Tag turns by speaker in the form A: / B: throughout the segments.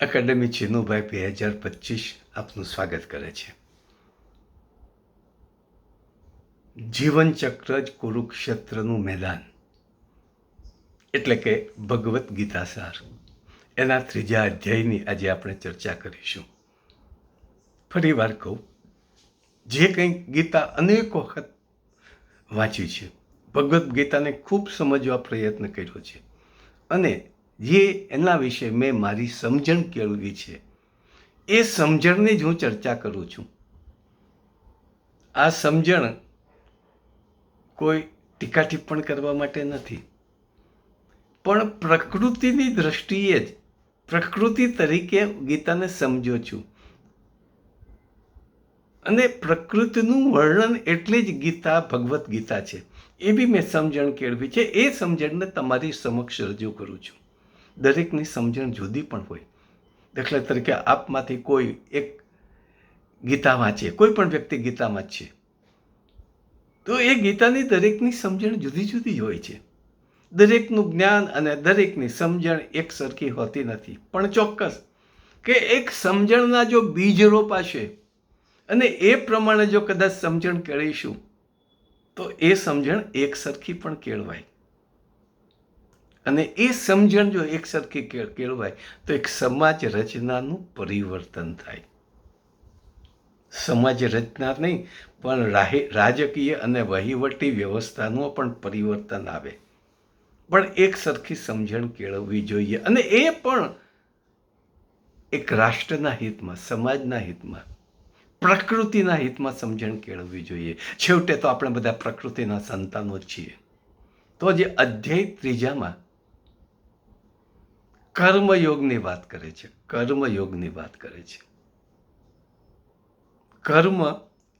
A: Academy Chinubhai બે હજાર પચીસ આપનું સ્વાગત કરે છે. જીવનચક્ર જ કુરુક્ષેત્રનું મેદાન. એટલે કે ભગવદ્ ગીતા સાર. એના ત્રીજા અધ્યાયની આજે આપણે ચર્ચા કરીશું. ફરી વાર કહું, જે કંઈ ગીતા અનેક વખત વાંચી છે, ભગવદ્ ગીતાને ખૂબ સમજવા પ્રયત્ન કર્યો છે. અને જે એના વિશે મેં મારી સમજણ કેળવી છે. એ સમજણની જ હું ચર્ચા કરું છું. આ સમજણ કોઈ ટીકા ટિપ્પણ કરવા માટે નથી. પણ પ્રકૃતિની દ્રષ્ટિએ જ, પ્રકૃતિ તરીકે ગીતાને સમજો છું. અને પ્રકૃતિનું વર્ણન એટલે જ ગીતા, ભગવદ્ ગીતા છે. એ બી મેં સમજણ કેળવી છે. એ સમજણને તમારી સમક્ષ રજૂ કરું છું. દરેકની સમજણ જુદી પણ હોય. દાખલા તરીકે આપમાંથી કોઈ એક ગીતા વાંચે, કોઈ પણ વ્યક્તિ ગીતા વાંચશે તો એ ગીતાની દરેકની સમજણ જુદી જુદી હોય છે. દરેકનું જ્ઞાન અને દરેકની સમજણ એક સરખી હોતી નથી. પણ ચોક્કસ કે એક સમજણના જો બીજ રોપાશે અને એ પ્રમાણે જો કદાચ સમજણ કરીશું તો એ સમજણ એક સરખી પણ કેળવાય. અને એ સમજણ જો એક સરખી કેળવાય, તો એક સમાજ રચનાનું પરિવર્તન થાય. સમાજ રચના નહીં, પણ રાજકીય અને વહીવટી વ્યવસ્થાનું પણ પરિવર્તન આવે. પણ એક સરખી સમજણ કેળવવી જોઈએ. અને એ પણ એક રાષ્ટ્રના હિતમાં, સમાજના હિતમાં, પ્રકૃતિના હિતમાં સમજણ કેળવવી જોઈએ. છેવટે તો આપણે બધા પ્રકૃતિના સંતાનો જ છીએ. તો જે અધ્યાય ત્રીજામાં કર્મયોગની વાત કરે છે. કર્મયોગની વાત કરે છે. કર્મ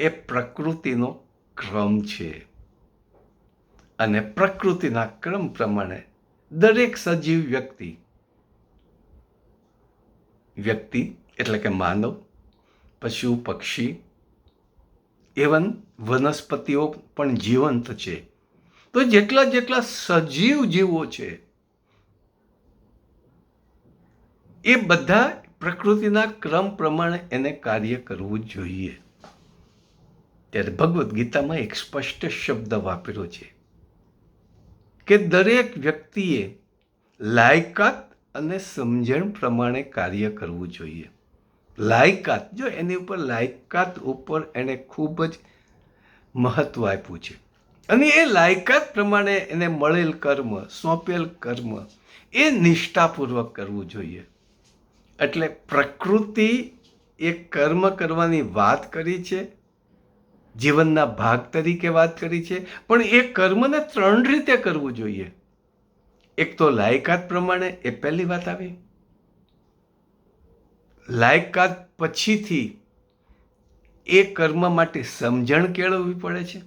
A: એ પ્રકૃતિનો ક્રમ છે. અને પ્રકૃતિના ક્રમ પ્રમાણે દરેક સજીવ વ્યક્તિ વ્યક્તિ એટલે કે માનવ, પશુ, પક્ષી એવન વનસ્પતિઓ પણ જીવંત છે. તો જેટલા જેટલા સજીવ જીવો છે એ બધા પ્રકૃતિના ક્રમ પ્રમાણે એને કાર્ય કરવું જોઈએ. ત્યારે ભગવદ્ ગીતામાં એક સ્પષ્ટ શબ્દ વાપર્યો છે કે દરેક વ્યક્તિએ લાયકાત અને સમજણ પ્રમાણે કાર્ય કરવું જોઈએ. લાયકાત, જો એની ઉપર લાયકાત ઉપર એણે ખૂબ જ મહત્વ આપ્યું છે. અને એ લાયકાત પ્રમાણે એને મળેલ કર્મ, સોંપેલ કર્મ એ નિષ્ઠાપૂર્વક કરવું જોઈએ. એટલે પ્રકૃતિ એ કર્મ કરવાની વાત કરી છે, જીવનના ભાગ તરીકે વાત કરી છે, પણ એ કર્મને ત્રણ રીતે કરવું જોઈએ. એક તો લાયકાત પ્રમાણે એ પહેલી વાત આવી. લાયકાત પછીથી એ કર્મ માટે સમજણ કેળવવી પડે છે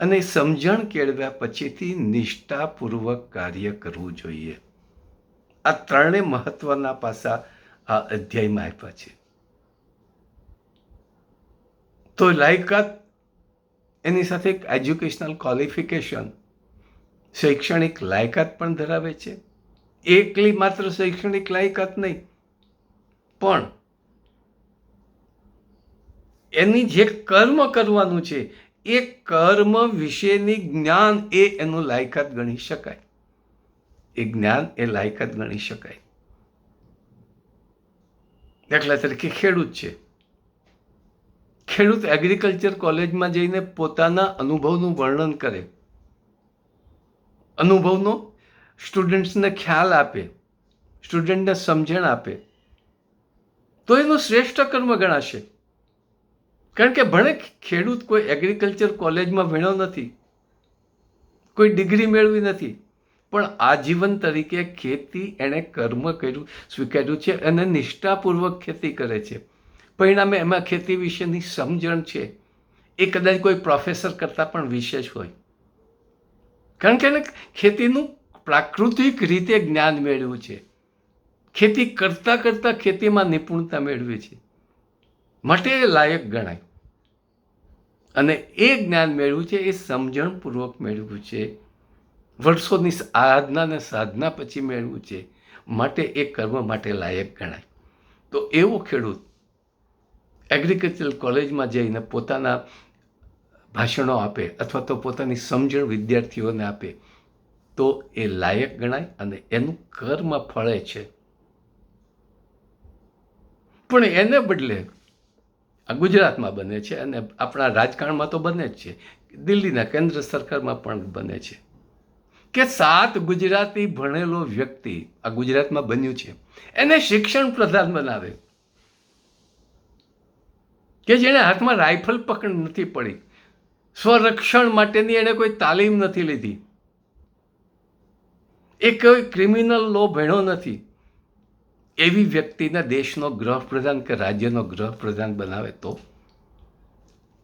A: અને સમજણ કેળવ્યા પછીથી નિષ્ઠાપૂર્વક કાર્ય કરવું જોઈએ. આ ત્રણે મહત્વના પાસા આ અધ્યાયમાં આપ્યા છે. તો લાયકાત એની સાથે એક એજ્યુકેશનલ ક્વોલિફિકેશન શૈક્ષણિક લાયકાત પણ ધરાવે છે. એકલી માત્ર શૈક્ષણિક લાયકાત નહીં, પણ એની જે કર્મ કરવાનું છે, એ કર્મ વિશેની જ્ઞાન એ એનું લાયકાત ગણી શકાય. એ જ્ઞાન એ લાયકાત ગણી શકાય. દાખલા તરીકે ખેડૂત છે. ખેડૂત એગ્રીકલ્ચર કોલેજમાં જઈને પોતાના અનુભવનું વર્ણન કરે. અનુભવનો સ્ટુડન્ટ્સને ખ્યાલ આપે. સ્ટુડન્ટને સમજણ આપે. તો એનું શ્રેષ્ઠ કર્મ ગણાશે. કારણ કે ભણે ખેડૂત કોઈ એગ્રીકલ્ચર કોલેજમાં ભણ્યો નથી. કોઈ ડિગ્રી મેળવી નથી. પણ આજીવન તરીકે ખેતી એણે કર્મ કર્યું, સ્વીકાર્યું છે અને નિષ્ઠાપૂર્વક ખેતી કરે છે. પરિણામે એમાં ખેતી વિશેની સમજણ છે. એ કદાચ કોઈ પ્રોફેસર કરતાં પણ વિશેષ હોય. કારણ કે એને ખેતીનું પ્રાકૃતિક રીતે જ્ઞાન મેળવ્યું છે. ખેતી કરતાં કરતાં ખેતીમાં નિપુણતા મેળવી છે. માટે એ લાયક ગણાય. અને એ જ્ઞાન મેળવ્યું છે, એ સમજણપૂર્વક મેળવ્યું છે. વર્ષોની આરાધનાને સાધના પછી મેળવ્યું છે. માટે એ કર્મ માટે લાયક ગણાય. તો એવો ખેડૂત એગ્રીકલ્ચર કોલેજમાં જઈને પોતાના ભાષણો આપે અથવા તો પોતાની સમજણ વિદ્યાર્થીઓને આપે, તો એ લાયક ગણાય અને એનું કર્મ ફળે છે. પણ એને બદલે આ ગુજરાતમાં બને છે અને આપણા રાજકારણમાં તો બને જ છે. દિલ્હીના કેન્દ્ર સરકારમાં પણ બને છે. કે સાત ગુજરાતી ભણેલો વ્યક્તિ આ ગુજરાતમાં બન્યું છે, એને શિક્ષણ પ્રધાન બનાવે. કે જેણે હાથમાં રાઇફલ પકડ નથી પડી, સ્વરક્ષણ માટેની એણે કોઈ તાલીમ નથી લીધી. એ કોઈ ક્રિમિનલ લો ભણ્યો નથી. એવી વ્યક્તિને દેશનો ગૃહપ્રધાન કે રાજ્યનો ગૃહપ્રધાન બનાવે તો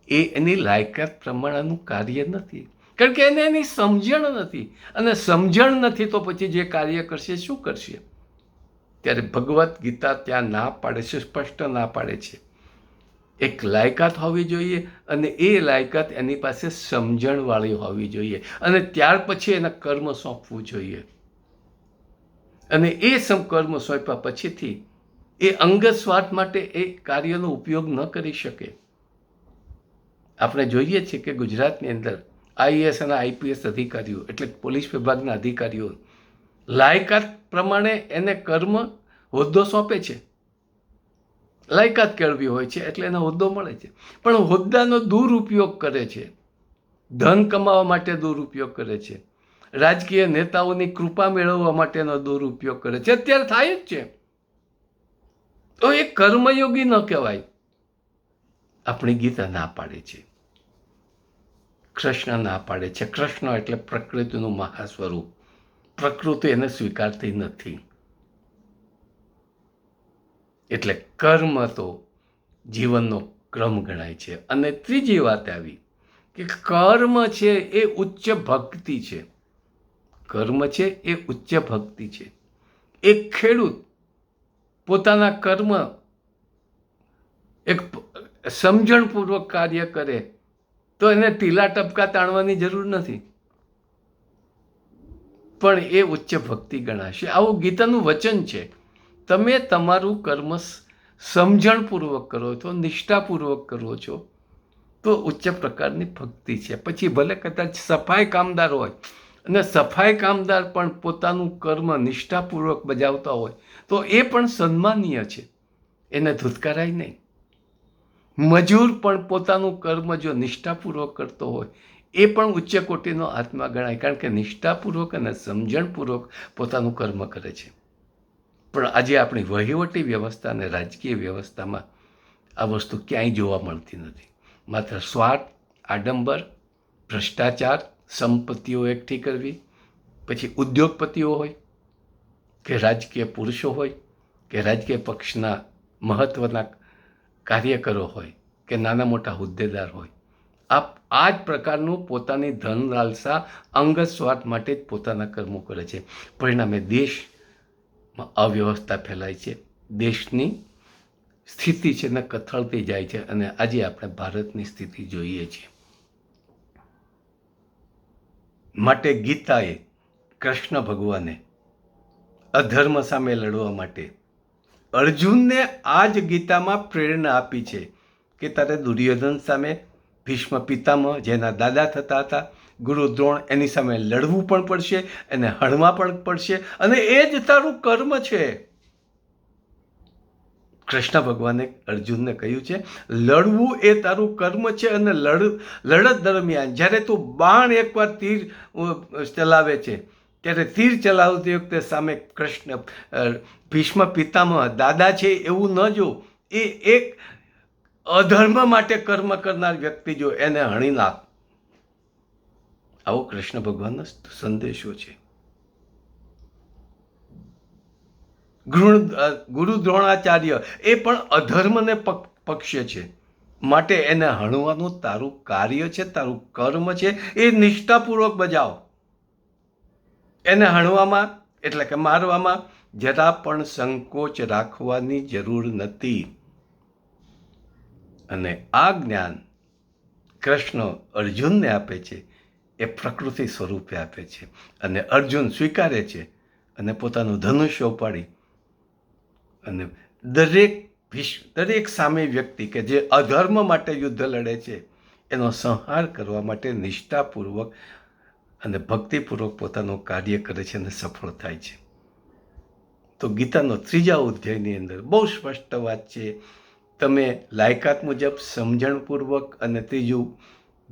A: એ એની લાયકાત પ્રમાણેનું કાર્ય નથી. કારણ કે એને એની સમજણ નથી. અને સમજણ નથી તો પછી જે કાર્ય કરશે, શું કરશે? ત્યારે ભગવદ્ ગીતા ત્યાં ના પાડે છે, સ્પષ્ટ ના પાડે છે. એક લાયકાત હોવી જોઈએ અને એ લાયકાત એની પાસે સમજણવાળી હોવી જોઈએ. અને ત્યાર પછી એના કર્મ સોંપવું જોઈએ. અને એ કર્મ સોંપ્યા પછીથી એ અંગત સ્વાર્થ માટે એ કાર્યનો ઉપયોગ ન કરી શકે. આપણે જોઈએ છીએ કે ગુજરાતની અંદર આઈએએસ અને આઈપીએસ અધિકારીઓ, એટલે પોલીસ વિભાગના અધિકારીઓ, લાયકાત પ્રમાણે એને કર્મ હોદ્દો સોંપે છે. લાયકાત કેળવી હોય છે, એટલે એને હોદ્દો મળે છે. પણ હોદ્દાનો દુરુપયોગ કરે છે. ધન કમાવા માટે દુરુપયોગ કરે છે. રાજકીય નેતાઓની કૃપા મેળવવા માટેનો દુરુપયોગ કરે છે. અત્યારે થાય જ છે. તો એ કર્મયોગી ન કહેવાય. આપણી ગીતા ના પાડે છે. કૃષ્ણ ના પાડે છે. કૃષ્ણ એટલે પ્રકૃતિનું મહા સ્વરૂપ પ્રકૃતિ એને સ્વીકારતી નથી. એટલે કર્મ તો જીવનનો ક્રમ ગણાય છે. અને ત્રીજી વાત આવી કે કર્મ છે એ ઉચ્ચ ભક્તિ છે. કર્મ છે એ ઉચ્ચ ભક્તિ છે. એક ખેડૂત પોતાના કર્મ એક સમજણપૂર્વક કાર્ય કરે તો એને ટીલા ટપકા તાણવાની જરૂર નથી. પણ એ ઉચ્ચ ભક્તિ ગણાશે. આવું ગીતાનું વચન છે. તમે તમારું કર્મ સમજણપૂર્વક કરો છો, નિષ્ઠાપૂર્વક કરો છો, તો ઉચ્ચ પ્રકારની ભક્તિ છે. પછી ભલે કદાચ સફાઈ કામદાર હોય અને સફાઈ કામદાર પણ પોતાનું કર્મ નિષ્ઠાપૂર્વક બજાવતા હોય, તો એ પણ સન્માનીય છે. એને ધુતકારાય નહીં. મજૂર પણ પોતાનું કર્મ જો નિષ્ઠાપૂર્વક કરતો હોય, એ પણ ઉચ્ચ કોટીનો આત્મા ગણાય. કારણ કે નિષ્ઠાપૂર્વક અને સમજણપૂર્વક પોતાનું કર્મ કરે છે. પણ આજે આપણી વહીવટી વ્યવસ્થા અને રાજકીય વ્યવસ્થામાં આ વસ્તુ ક્યાંય જોવા મળતી નથી. માત્ર સ્વાર્થ, આડંબર, ભ્રષ્ટાચાર, સંપત્તિઓ એકઠી કરવી, પછી ઉદ્યોગપતિઓ હોય, કે રાજકીય પુરુષો હોય, કે રાજકીય પક્ષના મહત્ત્વના કાર્યકરો હોય, કે નાના મોટા હોદ્દેદાર હોય આ આ જ પ્રકારનું પોતાની ધન લાલસા અંગત સ્વાર્થ માટે જ પોતાના કર્મો કરે છે. પરિણામે દેશમાં અવ્યવસ્થા ફેલાય છે. દેશની સ્થિતિ છે ને કથળતી જાય છે અને આજે આપણે ભારતની સ્થિતિ જોઈએ છીએ. માટે ગીતાએ કૃષ્ણ ભગવાને અધર્મ સામે લડવા માટે અર્જુનને આ જ ગીતામાં પ્રેરણા આપી છે કે તારે દુર્યોધન સામે ભીષ્મ પિતામહ, જેના દાદા થતા હતા, ગુરુ દ્રોણ એની સામે લડવું પણ પડશે એને હણવા પણ પડશે અને એ જ તારું કર્મ છે. કૃષ્ણ ભગવાને અર્જુનને કહ્યું છે, લડવું એ તારું કર્મ છે અને લડ, લડત દરમિયાન જ્યારે તું બાણ એકવાર તીર ચલાવે છે ત્યારે તીર ચલાવતી વખતે સામે કૃષ્ણ ભીષ્મ પિતામહ દાદા છે એવું ન જો એ એક અધર્મ માટે કર્મ કરનાર વ્યક્તિ જો એને હણી નાખ. આવો કૃષ્ણ ભગવાનનો સંદેશો છે. ગુરુ દ્રોણાચાર્ય એ પણ અધર્મને પક્ષે છે. માટે એને હણવાનું તારું કાર્ય છે, તારું કર્મ છે. એ નિષ્ઠાપૂર્વક બજાવ. એને હણવામાં, એટલે કે મારવામાં, જરા પણ સંકોચ રાખવાની જરૂર નથી. અને આ જ્ઞાન કૃષ્ણ અર્જુનને આપે છે, એ પ્રકૃતિ સ્વરૂપે આપે છે. અને અર્જુન સ્વીકારે છે અને પોતાનું ધનુષ્ય ઉપાડી અને દરેક વિશ્વ દરેક સામે વ્યક્તિ કે જે અધર્મ માટે યુદ્ધ લડે છે, એનો સંહાર કરવા માટે નિષ્ઠાપૂર્વક અને ભક્તિપૂર્વક પોતાનું કાર્ય કરે છે અને સફળ થાય છે. તો ગીતાનો ત્રીજા અધ્યાયની અંદર બહુ સ્પષ્ટ વાત છે. તમે લાયકાત મુજબ સમજણપૂર્વક અને ત્રીજું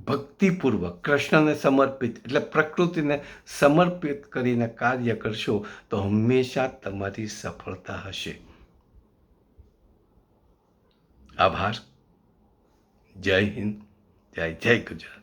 A: ભક્તિપૂર્વક કૃષ્ણને સમર્પિત એટલે પ્રકૃતિને સમર્પિત કરીને કાર્ય કરશો તો હંમેશા તમારી સફળતા હશે. આભાર. જય હિન્દ. જય જય ગુજરાત.